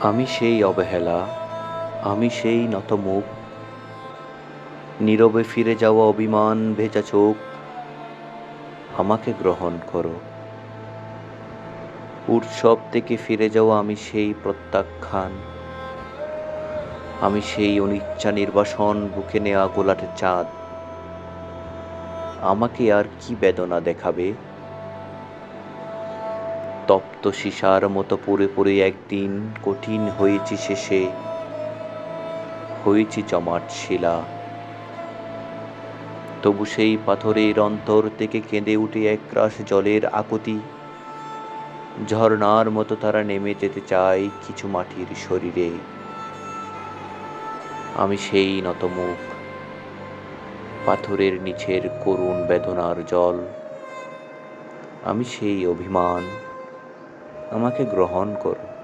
আমি সেই অবহেলা, আমি সেই নতমুখ। নীরবে ফিরে যাওয়া অভিমান ভেজা চোখ, আমাকে গ্রহণ করো। উৎসব থেকে ফিরে যাওয়া আমি সেই প্রত্যাখ্যান, আমি সেই অনিচ্ছা নির্বাসন বুকে নেওয়া গোলাটের চাঁদ। আমাকে আর কি বেদনা দেখাবে? তপ্ত সীসার মতো পড়ে পড়ে একদিন কঠিন হয়েছি শেষে। হয়েছি জমাট শিলা। তবু সেই পাথরের অন্তর থেকে কেঁদে উঠে একরাশ জলের আকুতি। ঝর্ণার মতো তারা নেমে যেতে চায় কিছু মাটির শরীরে। আমি সেই নতমুখ। পাথরের নিচের করুণ বেদনার জল। আমি সেই অভিমান। আমাকে গ্রহণ করো।